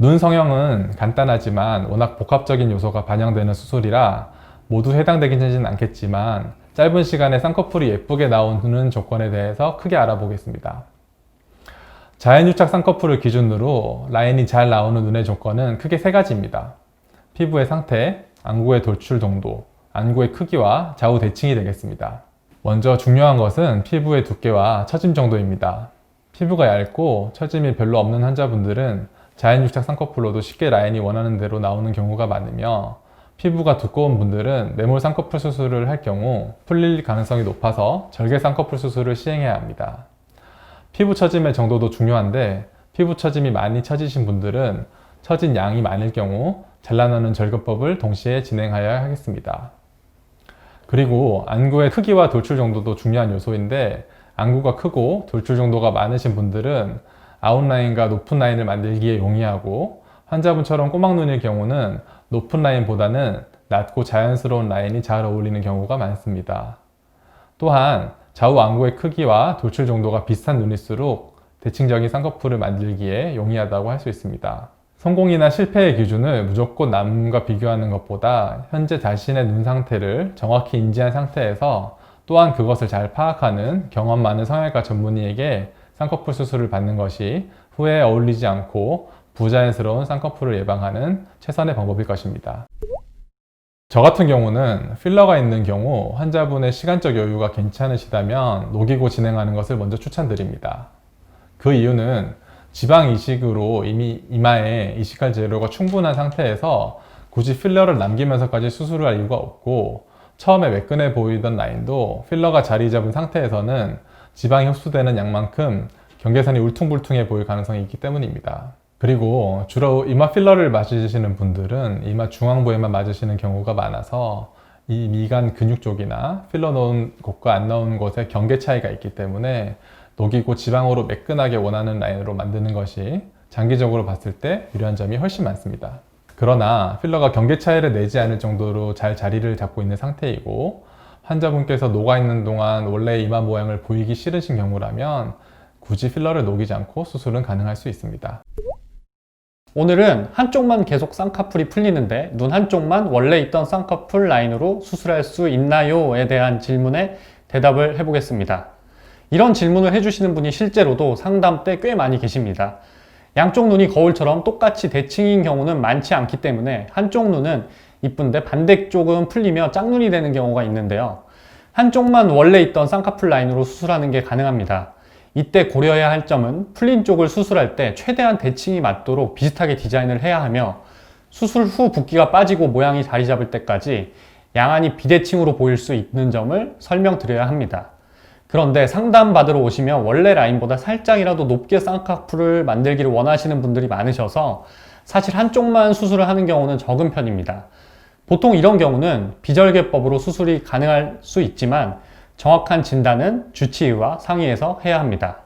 눈 성형은 간단하지만 워낙 복합적인 요소가 반영되는 수술이라 모두 해당되기는 않겠지만 짧은 시간에 쌍꺼풀이 예쁘게 나오는 조건에 대해서 크게 알아보겠습니다. 자연유착 쌍꺼풀을 기준으로 라인이 잘 나오는 눈의 조건은 크게 세 가지입니다. 피부의 상태, 안구의 돌출 정도, 안구의 크기와 좌우 대칭이 되겠습니다. 먼저 중요한 것은 피부의 두께와 처짐 정도입니다. 피부가 얇고 처짐이 별로 없는 환자분들은 자연유착 쌍꺼풀로도 쉽게 라인이 원하는 대로 나오는 경우가 많으며 피부가 두꺼운 분들은 네몰 쌍꺼풀 수술을 할 경우 풀릴 가능성이 높아서 절개 쌍꺼풀 수술을 시행해야 합니다. 피부 처짐의 정도도 중요한데 피부 처짐이 많이 처지신 분들은 처진 양이 많을 경우 잘라내는 절개법을 동시에 진행하여야 하겠습니다. 그리고 안구의 크기와 돌출 정도도 중요한 요소인데 안구가 크고 돌출 정도가 많으신 분들은 아웃라인과 높은 라인을 만들기에 용이하고 환자분처럼 꼬막눈일 경우는 높은 라인보다는 낮고 자연스러운 라인이 잘 어울리는 경우가 많습니다. 또한 좌우 안구의 크기와 돌출 정도가 비슷한 눈일수록 대칭적인 쌍꺼풀을 만들기에 용이하다고 할 수 있습니다. 성공이나 실패의 기준을 무조건 남과 비교하는 것보다 현재 자신의 눈 상태를 정확히 인지한 상태에서 또한 그것을 잘 파악하는 경험 많은 성형외과 전문의에게 쌍꺼풀 수술을 받는 것이 후에 어울리지 않고 부자연스러운 쌍꺼풀을 예방하는 최선의 방법일 것입니다. 저 같은 경우는 필러가 있는 경우 환자분의 시간적 여유가 괜찮으시다면 녹이고 진행하는 것을 먼저 추천드립니다. 그 이유는 지방 이식으로 이미 이마에 이식할 재료가 충분한 상태에서 굳이 필러를 남기면서까지 수술을 할 이유가 없고 처음에 매끈해 보이던 라인도 필러가 자리 잡은 상태에서는 지방이 흡수되는 양만큼 경계선이 울퉁불퉁해 보일 가능성이 있기 때문입니다. 그리고 주로 이마 필러를 맞으시는 분들은 이마 중앙부에만 맞으시는 경우가 많아서 이 미간 근육 쪽이나 필러 넣은 곳과 안 넣은 곳에 경계 차이가 있기 때문에 녹이고 지방으로 매끈하게 원하는 라인으로 만드는 것이 장기적으로 봤을 때 유리한 점이 훨씬 많습니다. 그러나 필러가 경계 차이를 내지 않을 정도로 잘 자리를 잡고 있는 상태이고 환자분께서 녹아있는 동안 원래 이마 모양을 보이기 싫으신 경우라면 굳이 필러를 녹이지 않고 수술은 가능할 수 있습니다. 오늘은 한쪽만 계속 쌍꺼풀이 풀리는데 눈 한쪽만 원래 있던 쌍꺼풀 라인으로 수술할 수 있나요?에 대한 질문에 대답을 해보겠습니다. 이런 질문을 해주시는 분이 실제로도 상담 때 꽤 많이 계십니다. 양쪽 눈이 거울처럼 똑같이 대칭인 경우는 많지 않기 때문에 한쪽 눈은 이쁜데 반대쪽은 풀리며 짝눈이 되는 경우가 있는데요. 한쪽만 원래 있던 쌍꺼풀 라인으로 수술하는 게 가능합니다. 이때 고려해야 할 점은 풀린 쪽을 수술할 때 최대한 대칭이 맞도록 비슷하게 디자인을 해야 하며 수술 후 붓기가 빠지고 모양이 자리 잡을 때까지 양안이 비대칭으로 보일 수 있는 점을 설명드려야 합니다. 그런데 상담 받으러 오시면 원래 라인보다 살짝이라도 높게 쌍꺼풀을 만들기를 원하시는 분들이 많으셔서 사실 한쪽만 수술을 하는 경우는 적은 편입니다. 보통 이런 경우는 비절개법으로 수술이 가능할 수 있지만 정확한 진단은 주치의와 상의해서 해야 합니다.